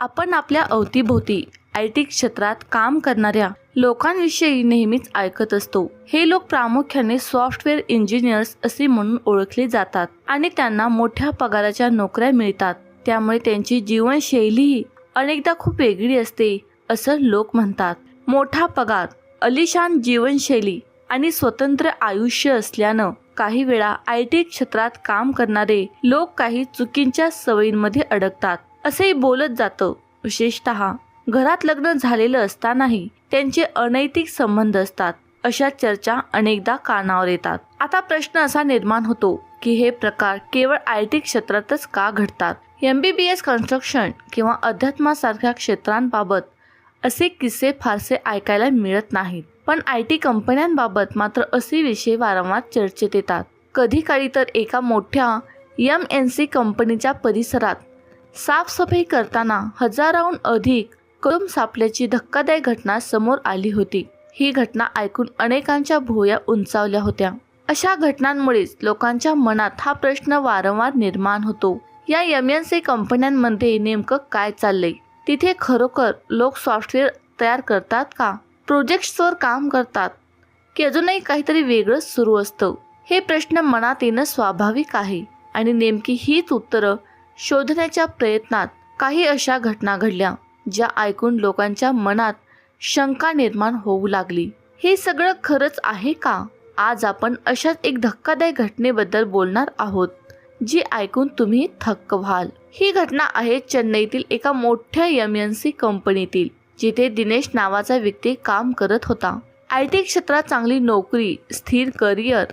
आपण आपल्या अवतीभोवती आय टी क्षेत्रात काम करणाऱ्या लोकांविषयी नेहमीच ऐकत असतो. हे लोक प्रामुख्याने सॉफ्टवेअर इंजिनियर्स असे म्हणून ओळखले जातात आणि त्यांना मोठ्या पगाराच्या नोकऱ्या मिळतात. त्यामुळे त्यांची जीवनशैलीही अनेकदा खूप वेगळी असते असं लोक म्हणतात. मोठा पगार अलिशान जीवनशैली आणि स्वतंत्र आयुष्य असल्यानं काही वेळा आय टी क्षेत्रात काम करणारे लोक काही चुकींच्या सवयींमध्ये अडकतात. असेही बोलत जातं. विशेषतः घरात लग्न झालेलं असतानाही त्यांचे अनैतिक संबंध असतात. अशा चर्चा अनेकदा कानावर येतात. आता प्रश्न असा निर्माण होतो की हे प्रकार केवळ आय टी क्षेत्रातच का घडतात? M B B S construction किंवा अध्यात्मासारख्या क्षेत्रांबाबत असे किस्से फारसे ऐकायला मिळत नाहीत. पण आय टी कंपन्यांबाबत मात्र असे विषय वारंवार चर्चेत येतात. कधी काळी तर एका मोठ्या एम एन सी कंपनीच्या परिसरात साफसफाई करताना हजाराहून अधिक कळूम सापल्याची धक्कादायक घटना समोर आली होती. ही घटना ऐकून अनेकांच्या भोया उंचावल्या होत्या. अशा घटनांमुळेच लोकांच्या मनात हा प्रश्न वारंवार निर्माण होतो. या एम एन सी कंपन्यांमध्ये नेमकं काय चाललंय? तिथे खरोखर लोक सॉफ्टवेअर तयार करतात का? प्रोजेक्ट्सवर काम करतात की अजूनही काहीतरी वेगळंच सुरू असतं? हे प्रश्न मनात येणं स्वाभाविक आहे आणि नेमकी हीच उत्तरं शोधण्याच्या प्रयत्नात काही अशा घटना घडल्या ज्या ऐकून लोकांच्या मनात शंका निर्माण होऊ लागली. हे सगळं खरंच आहे का? आज आपण अशाच एक धक्कादायक घटनेबद्दल बोलणार आहोत जी ऐकून तुम्ही थक्क व्हाल. ही घटना आहे चेन्नईतील एका मोठ्या एम एन सी कंपनीतील जिथे दिनेश नावाचा व्यक्ती काम करत होता. आय टी क्षेत्रात चांगली नोकरी स्थिर करिअर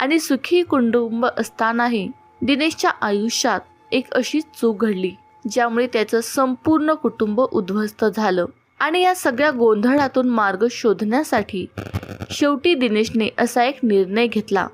आणि सुखी कुटुंब असतानाही दिनेशच्या आयुष्यात एक अशी चूक घडली ज्यामुळे त्याचं संपूर्ण कुटुंब उद्ध्वस्त झालं. आणि या सगळ्या गोंधळातून मार्ग शोधण्यासाठी शेवटी दिनेशने असा एक निर्णय घेतला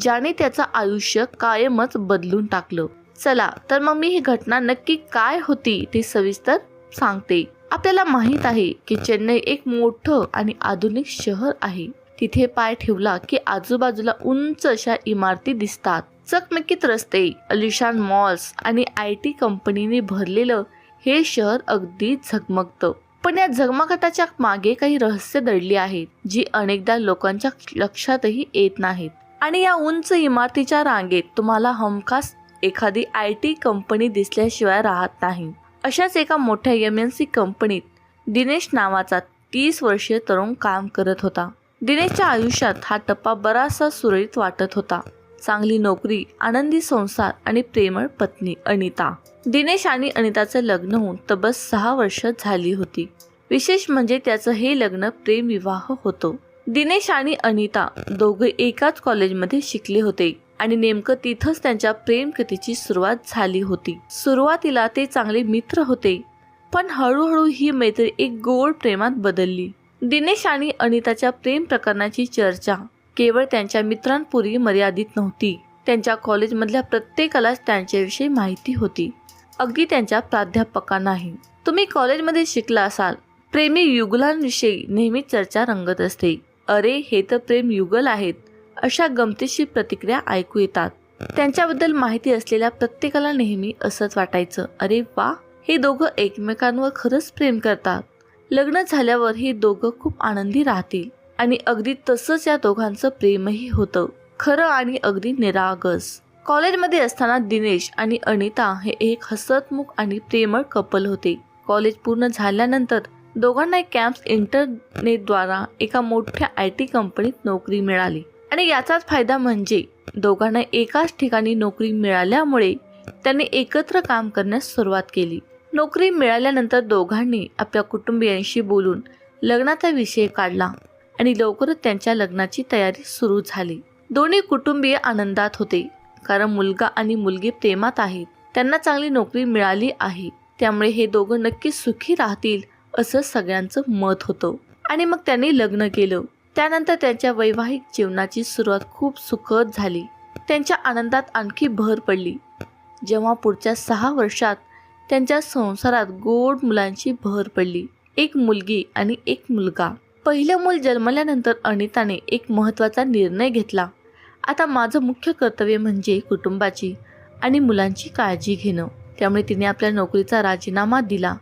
ज्याने त्याचं आयुष्य कायमच बदलून टाकलं. चला तर मग मी ही घटना नक्की काय होती ते सविस्तर सांगते. आपल्याला माहीत आहे की चेन्नई एक मोठं आणि आधुनिक शहर आहे. तिथे पाय ठेवला की आजूबाजूला उंच अशा इमारती दिसतात. चकमकीत रस्ते अलिशान मॉल्स आणि आय टी कंपनीने भरलेलं हे शहर अगदी झगमगतं. पण या झगमगाटाच्या मागे काही रहस्य दडली आहेत जी अनेकदा लोकांच्या लक्षातही येत नाहीत. आणि या उंच इमारतीच्या रांगेत तुम्हाला हमखास एखादी आय टी कंपनी दिसल्याशिवाय राहत नाही. अशाच एका मोठ्या एम एन सी कंपनीत दिनेश नावाचा तीस वर्षीय तरुण काम करत होता. दिनेशच्या आयुष्यात हा टप्पा बराचसा सुरळीत वाटत होता. चांगली नोकरी आनंदी संसार आणि प्रेमळ पत्नी अनिता. दिनेश आणि अनिताचं लग्न होऊन तब्बल सहा वर्ष झाली होती. विशेष म्हणजे त्याचं हे लग्न प्रेमविवाह होतं. दिनेश आणि अनिता दोघे एकाच कॉलेजमध्ये शिकले होते आणि नेमकं तिथंच त्यांच्या प्रेम कथेची सुरुवात झाली होती. सुरुवातीला ते चांगले मित्र होते पण हळूहळू ही मैत्री एक गोड प्रेमात बदलली. दिनेश आणि अनिताच्या प्रेम प्रकरणाची चर्चा केवळ त्यांच्या मित्रांपुरी मर्यादित नव्हती. त्यांच्या कॉलेजमधल्या प्रत्येकालाच त्यांच्याविषयी माहिती होती. अगदी त्यांच्या प्राध्यापकांनाही. तुम्ही कॉलेजमध्ये शिकला असाल. प्रेमी युगलांविषयी नेहमी चर्चा रंगत असते. अरे हे तर प्रेम युगल आहेत अशा गमतीशीर प्रतिक्रिया ऐकू येतात. त्यांच्याबद्दल माहिती असलेल्या प्रत्येकाला नेहमी असंच वाटायचं. अरे वा हे दोघं एकमेकांवर खरंच प्रेम करतात. लग्न झाल्यावर हे दोघं खूप आनंदी राहतील. आणि अगदी तसंच या दोघांचं प्रेमही होतं. खरं आणि अगदी निरागस. कॉलेजमध्ये असताना दिनेश आणि अनिता हे एक हसतमुख आणि प्रेमळ कपल होते. कॉलेज पूर्ण झाल्यानंतर दोघांना एक कॅम्प इंटरनेटद्वारा एका मोठ्या आय टी कंपनीत नोकरी मिळाली. आणि याचाच फायदा म्हणजे दोघांना एकाच ठिकाणी नोकरी मिळाल्यामुळे त्यांनी एकत्र काम करण्यास सुरुवात केली. नोकरी मिळाल्यानंतर दोघांनी आपल्या कुटुंबियांशी बोलून लग्नाचा विषय काढला. आणि लवकरच त्यांच्या लग्नाची तयारी सुरू झाली. दोन्ही कुटुंबीय आनंदात होते कारण मुलगा आणि मुलगी प्रेमात आहेत. त्यांना चांगली नोकरी मिळाली आहे. त्यामुळे हे दोघं नक्कीच सुखी राहतील असं सगळ्यांचं मत होतं. आणि मग त्यांनी लग्न केलं. त्यानंतर त्यांच्या वैवाहिक जीवनाची सुरुवात खूप सुखद झाली. त्यांच्या आनंदात आणखी भर पडली. जेव्हा पुढच्या सहा वर्षात त्यांच्या संसारात गोड मुलांची भर पडली. एक मुलगी आणि एक मुलगा. पहिलं मूल जन्मल्यानंतर अनिताने एक महत्त्वाचा निर्णय घेतला. आता माझं मुख्य कर्तव्य म्हणजे कुटुंबाची आणि मुलांची काळजी घेणं. त्यामुळे तिने आपल्या नोकरीचा राजीनामा दिला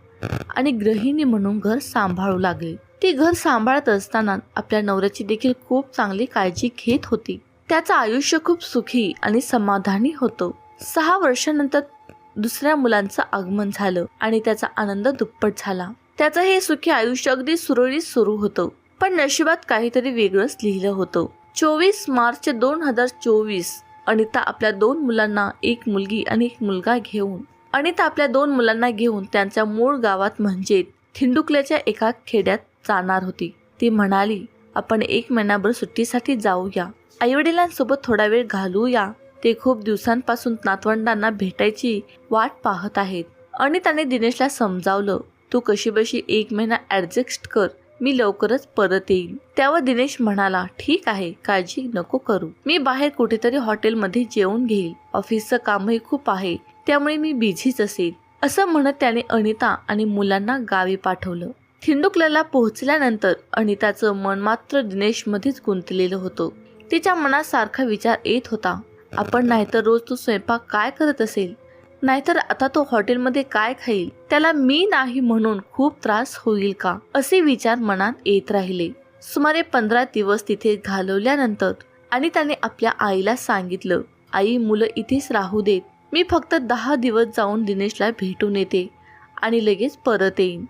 आणि गृहिणी म्हणून घर सांभाळू लागली. ती घर सांभाळत असताना आपल्या नवऱ्याची देखील खूप चांगली काळजी घेत होती. त्याचं आयुष्य खूप सुखी आणि समाधानी होतं. सहा वर्षानंतर दुसऱ्या मुलांचं आगमन झालं आणि त्याचा आनंद दुप्पट झाला. त्याचं हे सुखी आयुष्य अगदी सुरळीत सुरू होतं. पण नशिबात काहीतरी वेगळंच लिहिलं होतं. चोवीस मार्च दोन हजार चोवीस अनिता आपल्या दोन मुलांना एक मुलगी आणि एक मुलगा घेऊन अनिता आपल्या दोन मुलांना घेऊन त्यांच्या मूळ गावात म्हणजे थिंडुकल्याच्या एका खेड्यात जाणार होती. ती म्हणाली आपण एक महिनाभर सुट्टीसाठी जाऊया. आईवडिलांसोबत थोडा वेळ घालूया. ते खूप दिवसांपासून नातवंडांना भेटायची वाट पाहत आहेत. अनिताने दिनेशला समजावलं तू कशीबशी एक महिना ॲडजस्ट कर मी लवकरच परत येईन. त्यावर दिनेश म्हणाला ठीक आहे काळजी नको करू. मी बाहेर कुठेतरी हॉटेलमध्ये जेवून घेईल. ऑफिसचं कामही खूप आहे त्यामुळे मी बिझीच असेल. असं म्हणत त्याने अनिता आणि मुलांना गावी पाठवलं. थिंडुकल्याला पोहोचल्यानंतर अनिताचं मन मात्र दिनेशमध्येच गुंतलेलं होतं. तिच्या मनात सारखा विचार येत होता. आपण नाहीतर रोज तो स्वयंपाक काय करत असेल? नाहीतर आता तो हॉटेलमध्ये काय खाईल त्याला मी नाही म्हणून खूप त्रास होईल का? असे विचार मनात येत राहिले. सुमारे पंधरा दिवस तिथे घालवल्यानंतर आणि त्याने आपल्या आईला सांगितलं आई मुलं इथेच राहू देत. मी फक्त दहा दिवस जाऊन दिनेशला भेटून येते आणि लगेच परत येईन.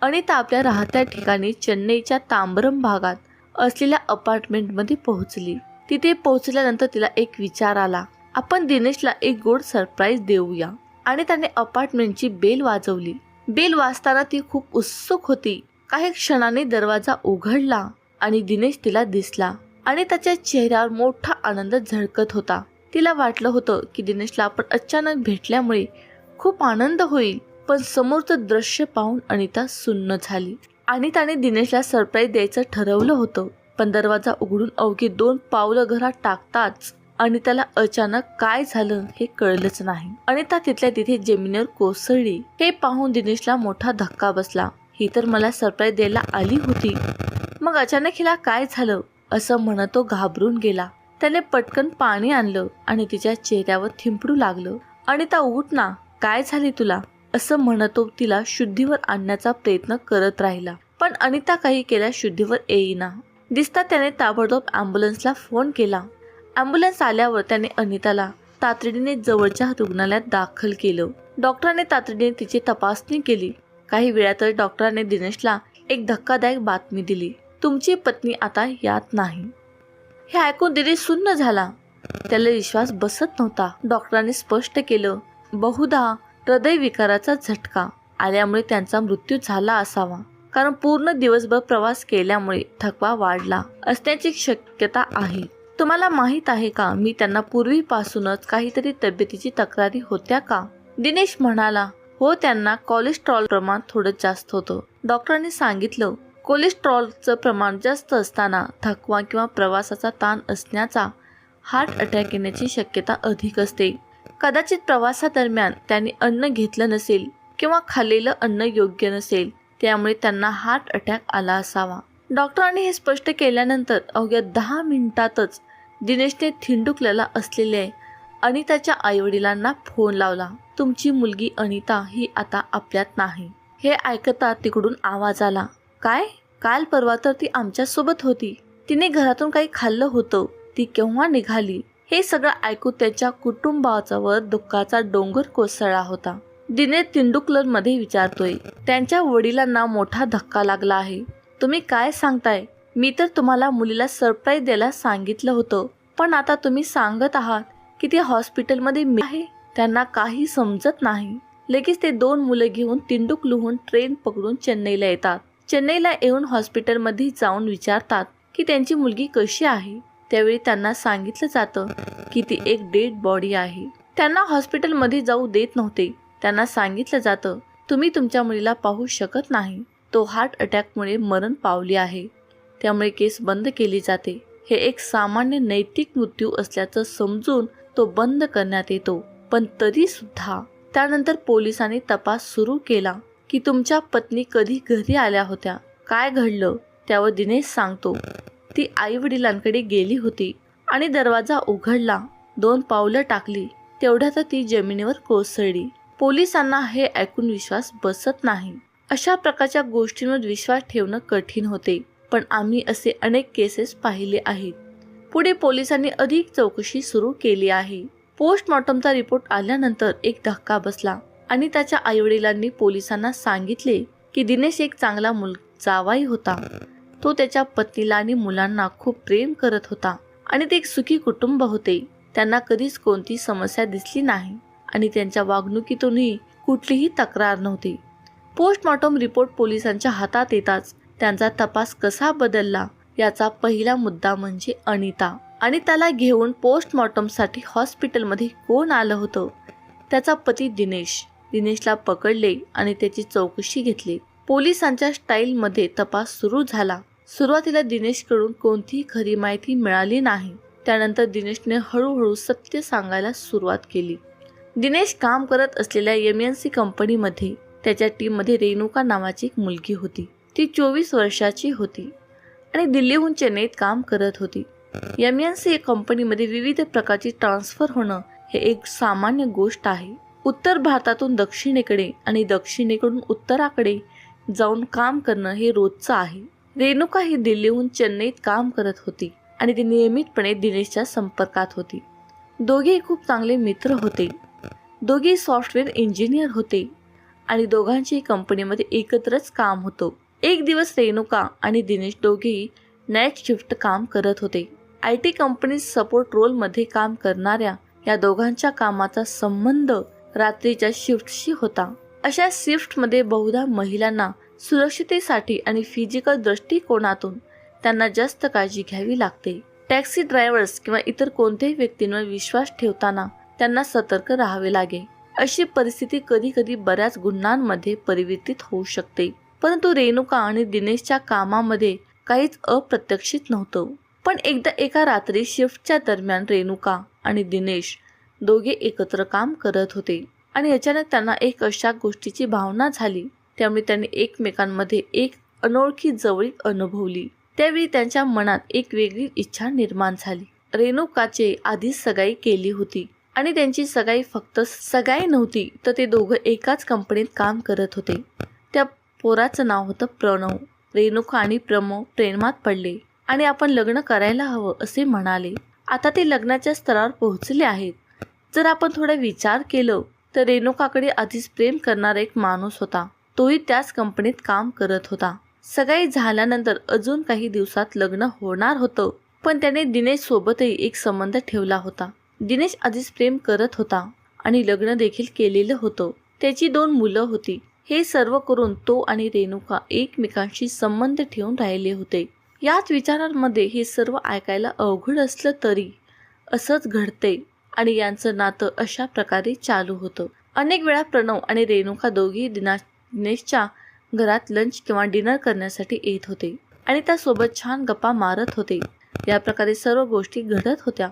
अनिता आपल्या राहत्या ठिकाणी चेन्नईच्या तांबरम भागात असलेल्या अपार्टमेंटमध्ये पोहोचली. तिथे पोहोचल्यानंतर तिला एक विचार आला आपण दिनेशला एक गोड सरप्राईज देऊया. आणि त्याने अपार्टमेंटची बेल वाजवली. बेल वाजताना ती खूप उत्सुक होती. काही क्षणाने दरवाजा उघडला आणि दिनेश तिला दिसला. आणि त्याच्या चेहऱ्यावर मोठा आनंद झळकत होता. तिला वाटलं होतं की दिनेशला आपण अचानक भेटल्यामुळे खूप आनंद होईल. पण समोरचं दृश्य पाहून अनिता सुन्न झाली. आणि त्याने दिनेशला सरप्राईज द्यायचं ठरवलं होतं. पण दरवाजा उघडून अवघी दोन पावलं घरात टाकताच अनिताला अचानक काय झालं हे कळलंच नाही. अनिता तिथल्या तिथे जमिनीवर कोसळली. हे पाहून दिनेशला मोठा धक्का बसला. ही तर मला सरप्राईज द्यायला आली होती. मग अचानक हिला काय झालं असं म्हणत तो घाबरून गेला. त्याने पटकन पाणी आणलं आणि तिच्या चेहऱ्यावर थिंपडू लागलं. अनिता उठ ना काय झाले तुला? असं म्हणत तो तिला शुद्धीवर आणण्याचा प्रयत्न करत राहिला. पण अनिता काही केल्या शुद्धीवर येईना. दिसता त्याने ताबडतोब ॲम्ब्युलन्सला फोन केला. ॲम्ब्युलन्स आल्यावर त्याने अनिताला तातडीने जवळच्या रुग्णालयात दाखल केलं. डॉक्टरांनी तातडीने तिची तपासणी केली. काही वेळातच डॉक्टरांनी दिनेशला एक धक्कादायक बातमी दिली. तुमची पत्नी आता यात नाही. हे ऐकून दिनेश सुन्न झाला. त्याला विश्वास बसत नव्हता. डॉक्टरांनी स्पष्ट केलं बहुधा हृदयविकाराचा झटका आल्यामुळे त्यांचा मृत्यू झाला असावा. कारण पूर्ण दिवसभर प्रवास केल्यामुळे थकवा वाढला असण्याची शक्यता आहे. तुम्हाला माहीत आहे का मी त्यांना पूर्वीपासूनच काहीतरी तब्येतीची तक्रारी होत्या का? दिनेश म्हणाला हो त्यांना कोलेस्ट्रॉल प्रमाण थोडं जास्त होतं. डॉक्टरांनी सांगितलं कोलेस्ट्रॉलचं प्रमाण जास्त असताना थकवा किंवा प्रवासाचा ताण असण्याचा हार्ट अटॅक येण्याची शक्यता अधिक असते. कदाचित प्रवासादरम्यान त्यांनी अन्न घेतलं नसेल किंवा खाल्लेलं अन्न योग्य नसेल त्यामुळे त्यांना हार्ट अटॅक आला असावा. डॉक्टरांनी हे स्पष्ट केल्यानंतर अवघ्या दहा मिनिटातच दिनेशने थिंडुकल्याला असलेले अनिताच्या आईवडिलांना फोन लावला. तुमची मुलगी अनिता ही आता आपल्यात नाही. हे ऐकता तिकडून आवाज आला. काय? काल परवा तर ती आमच्यासोबत होती. तिने घरातून काही खाल्लं होतं. ती केव्हा निघाली? हे सगळं ऐकून त्याच्या कुटुंबावर दुःखाचा डोंगर कोसळला होता. दिनेश तिंडुकलरमध्ये विचारतोय. त्यांच्या वडिलांना मोठा धक्का लागला आहे. तुम्ही काय सांगताय? मी तर तुम्हाला मुलीला सरप्राईज द्यायला सांगितलं होतं. पण आता तुम्ही सांगत आहात की ती हॉस्पिटलमध्ये मी आहे. त्यांना काही समजत नाही. लगेच ते दोन मुलं घेऊन तिंडुकलुहून ट्रेन पकडून चेन्नईला येतात. चेन्नईला येऊन हॉस्पिटलमध्ये जाऊन विचारतात की त्यांची मुलगी कशी आहे? त्यावेळी त्यांना सांगितलं जातं की ती एक डेड बॉडी आहे. त्यांना हॉस्पिटलमध्ये जाऊ देत नव्हते. त्यांना सांगितलं जातं तुम्ही तुमच्या मुलीला पाहू शकत नाही. तो हार्ट अटॅकमुळे मरण पावली आहे. त्यामुळे केस बंद केली जाते. हे एक सामान्य नैतिक मृत्यू असल्याचं समजून तो बंद करण्यात येतो. पण तरी सुद्धा त्यानंतर पोलिसांनी तपास सुरू केला की तुमच्या पत्नी कधी घरी आल्या होत्या? काय घडलं? त्यावर दिनेश सांगतो. ती आई वडिलांकडे गेली होती आणि दरवाजा उघडला. दोन पावलं टाकली. तेवढ्यात ती जमिनीवर कोसळली. पोलिसांना हे ऐकून विश्वास बसत नाही. अशा प्रकारच्या गोष्टींवर विश्वास ठेवणं कठीण होते पण आम्ही असे अनेक केसेस पाहिले आहेत. पुढे पोलिसांनी अधिक चौकशी सुरू केली आहे. पोस्टमॉर्टमचा रिपोर्ट आल्यानंतर एक धक्का बसला आणि त्याच्या आईवडिलांनी पोलिसांना सांगितले की दिनेश एक चांगला मुल जावाई होता. तो त्याच्या पत्नीला आणि मुलांना खूप प्रेम करत होता आणि ते एक सुखी कुटुंब होते. त्यांना कधीच कोणती समस्या दिसली नाही आणि त्यांच्या वागणुकीतूनही कुठलीही तक्रार नव्हती. पोस्टमॉर्टम रिपोर्ट पोलिसांच्या हातात येताच त्यांचा तपास कसा बदलला याचा पहिला मुद्दा म्हणजे अनिता. आणि त्याला घेऊन पोस्टमॉर्टमसाठी हॉस्पिटलमध्ये कोण आलं होतं? त्याचा पती दिनेश. दिनेशला पकडले आणि त्याची चौकशी घेतली. पोलिसांच्या स्टाईलमध्ये तपास सुरू झाला. सुरुवातीला दिनेशकडून कोणतीही खरी माहिती मिळाली नाही. त्यानंतर दिनेशने हळूहळू सत्य सांगायला सुरुवात केली. दिनेश काम करत असलेल्या एम एन सी कंपनीमध्ये त्याच्या टीममध्ये रेणुका नावाची एक मुलगी होती. ती चोवीस वर्षाची होती आणि दिल्लीहून चेन्नईत काम करत होती. एम एन सी कंपनीमध्ये विविध प्रकारची ट्रान्सफर होणं हे एक सामान्य गोष्ट आहे. उत्तर भारतातून दक्षिणेकडे आणि दक्षिणेकडून उत्तराकडे जाऊन काम करणं हे रोजचं आहे. रेणुका ही दिल्लीहून चेन्नईत काम करत होती आणि ती नियमितपणे दिनेशच्या संपर्कात होती. दोघे खूप चांगले मित्र होते. दोघे सॉफ्टवेअर इंजिनियर होते. आणि दोघांची कंपनीमध्ये एकत्रच काम होतं. एक दिवस रेणुका आणि दिनेश दोघेही नाईट शिफ्ट काम करत होते. आय टी कंपनी सपोर्ट रोलमध्ये काम करणाऱ्या या दोघांच्या कामाचा संबंध रात्रीच्या शिफ्टशी होता. अशा शिफ्टमध्ये बहुधा महिलांना सुरक्षितेसाठी आणि फिजिकल दृष्टिकोनातून त्यांना जास्त काळजी घ्यावी लागते. टॅक्सी ड्रायव्हर्स किंवा इतर कोणत्याही व्यक्तींवर विश्वास ठेवताना त्यांना सतर्क राहावे लागे. अशी परिस्थिती कधी कधी बऱ्याच गुन्ह्यांमध्ये परिवर्तित होऊ शकते. परंतु रेणुका आणि दिनेशच्या कामामध्ये काहीच अप्रत्यक्षित नव्हतं. पण एकदा एका रात्री शिफ्टच्या दरम्यान रेणुका आणि दिनेश दोघे एकत्र काम करत होते आणि अचानक त्यांना एक अशा गोष्टीची भावना झाली. त्यामुळे त्यांनी एकमेकांमध्ये एक अनोळखी जवळीक अनुभवली. त्यावेळी त्यांच्या मनात एक वेगळी इच्छा निर्माण झाली. रेणुकाचे आधीच सगाई केली होती. आणि त्यांची सगाई फक्त सगाई नव्हती तर ते दोघं एकाच कंपनीत काम करत होते. त्या पोराचं नाव होतं प्रणव. रेणुका आणि प्रमो प्रेमात पडले. आणि आपण लग्न करायला हवं असे म्हणाले. आता ते लग्नाच्या स्तरावर पोहोचले आहेत. जर आपण थोडा विचार केलं तर रेणुकाकडे आधीच प्रेम करणारा एक माणूस होता. तोही त्याच कंपनीत काम करत होता. सगाई झाल्यानंतर अजून काही दिवसात लग्न होणार होतं पण त्याने दिनेश सोबतही एक संबंध ठेवला होता. दिनेश आधीच प्रेम करत होता आणि लग्न देखील केलेलं होतं. त्याची दोन मुलं होती. हे सर्व करून तो आणि रेणुका एकमेकांशी संबंध ठेवून राहिले होते. याच विचारांमध्ये हे सर्व ऐकायला अवघड असलं तरी असंच घडते आणि यांचं नातं अशा प्रकारे चालू होतं. अनेक वेळा प्रणव आणि रेणुका दोघी दिना दिनेशच्या घरात लंच किंवा डिनर करण्यासाठी येत होते आणि त्यासोबत छान गप्पा मारत होते. या प्रकारे सर्व गोष्टी घडत होत्या.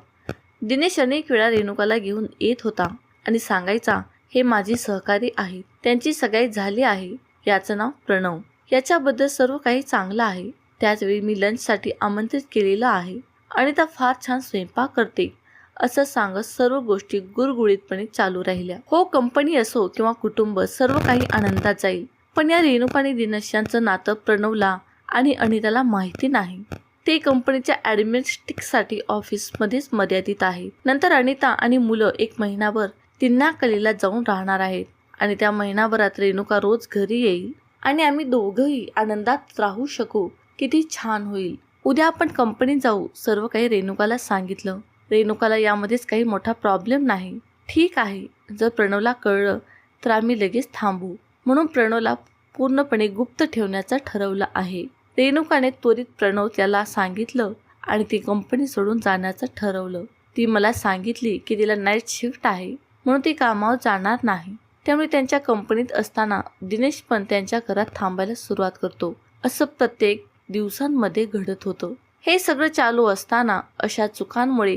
दिनेश अनेक वेळा रेणुकाला घेऊन येत होता आणि सांगायचा हे माझी सहकारी आहे त्यांची सगाई झाली आहे याचं नाव प्रणव. याच्याबद्दल सर्व काही चांगलं आहे. त्याचवेळी मी लंचसाठी आमंत्रित केलेलं आहे आणि त्या फार छान स्वयंपाक करते असं सांगत सर्व गोष्टी गुरगुळीतपणे चालू राहिल्या. हो कंपनी असो किंवा कुटुंब सर्व काही आनंदात जाईल. पण या रेणुकाने दिनश्यांचं नातं प्रणवला आणि अनिताला माहिती नाही. ते कंपनीच्या ॲडमिनिस्टिकसाठी ऑफिसमध्येच मर्यादित आहे. नंतर अनिता आणि मुलं एक महिनाभर तिन्नाकलीला जाऊन राहणार आहेत आणि त्या महिनाभरात रेणुका रोज घरी येईल आणि आम्ही दोघंही आनंदात राहू शकू. किती छान होईल. उद्या आपण कंपनीत जाऊ सर्व काही रेणुकाला सांगितलं. रेणुकाला यामध्येच काही मोठा प्रॉब्लेम नाही. ठीक आहे जर प्रणवला कळलं तर आम्ही लगेच थांबू. म्हणून प्रणवला पूर्णपणे गुप्त ठेवण्याचं ठरवलं आहे. रेणुकाने त्वरित प्रणव त्याला सांगितलं आणि ती कंपनी सोडून जाण्याचं ठरवलं. ती मला सांगितली की तिला नाईट शिफ्ट आहे म्हणून ती कामावर जाणार नाही. त्यामुळे त्यांच्या कंपनीत असताना दिनेश पण त्यांच्या घरात थांबायला सुरुवात करतो. असं प्रत्येक दिवसांमध्ये घडत होतं. हे सगळं चालू असताना अशा चुकांमुळे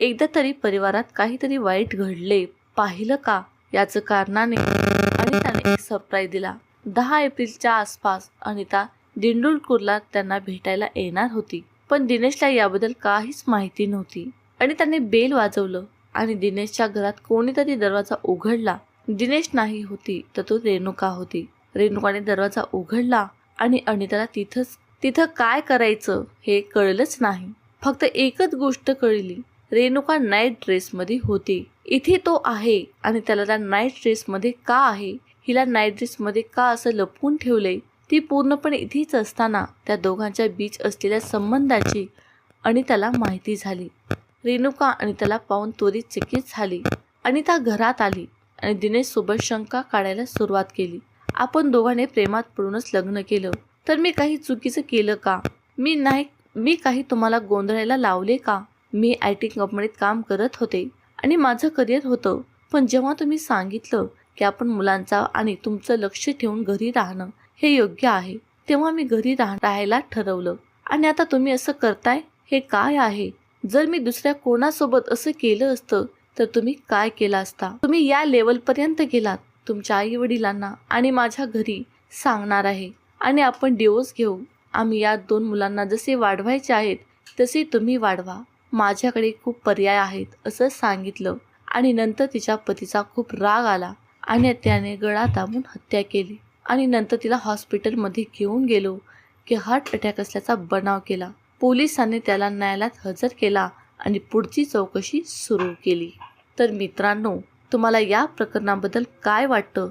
एकदा तरी परिवारात काहीतरी वाईट घडले. पाहिलं का? याचं कारणाने अनिताने एक सरप्राईज दिला. दहा एप्रिलच्या आसपास अनिता दिंडुलकूरला त्यांना भेटायला येणार होती. पण दिनेशला याबद्दल काहीच माहिती नव्हती. आणि त्याने बेल वाजवलं आणि दिनेशच्या घरात कोणीतरी दरवाजा उघडला. दिनेश नाही होती तर तो रेणुका होती. रेणुकाने दरवाजा उघडला आणि अनिताला तिथंच तिथं काय करायचं हे कळलंच नाही. फक्त एकच गोष्ट कळली. रेणुका नाईट ड्रेसमध्ये होती. इथे तो आहे आणि त्याला त्या नाईट ड्रेसमध्ये का आहे? हिला नाईट ड्रेसमध्ये का असं लपवून ठेवलंय? ती पूर्णपणे इथेच असताना त्या दोघांच्या बीच असलेल्या संबंधाची अनिताला माहिती झाली. रेणुका अनिताला पाहून त्वरित चकित झाली अनिता घरात आली आणि दिनेशसोबत शंका काढायला सुरुवात केली. आपण दोघांनी प्रेमात पडूनच लग्न केलं. तर मी काही चुकीचं केलं का? मी नाही मी काही तुम्हाला गोंधळायला लावले का? मी आय टी कंपनीत काम करत होते आणि माझं करिअर होतं. पण जेव्हा तुम्ही सांगितलं की आपण मुलांचा आणि तुमचं लक्ष ठेवून घरी राहणं हे योग्य आहे. तेव्हा मी घरी राह राहायला ठरवलं. आणि आता तुम्ही असं करताय हे काय आहे? जर मी दुसऱ्या कोणासोबत असं केलं असतं तर तुम्ही काय केला असता? तुम्ही या लेवलपर्यंत गेलात तुमच्या आई वडिलांना आणि माझ्या घरी सांगणार आहे. आणि आपण डिवोर्स घेऊ. आम्ही या दोन मुलांना जसे वाढवायचे आहेत तसे तुम्ही वाढवा. माझ्याकडे खूप पर्याय आहेत असं सांगितलं. आणि नंतर तिच्या पतीचा खूप राग आला. आणि त्याने गळा दाबून हत्या केली. आणि नंतर तिला हॉस्पिटलमध्ये घेऊन गेलो की हार्ट अटॅक असल्याचा बनाव केला. पोलिसांनी त्याला न्यायालयात हजर केला आणि पुढची चौकशी सुरू केली. तर मित्रांनो तुम्हाला या प्रकरणाबद्दल काय वाटतं?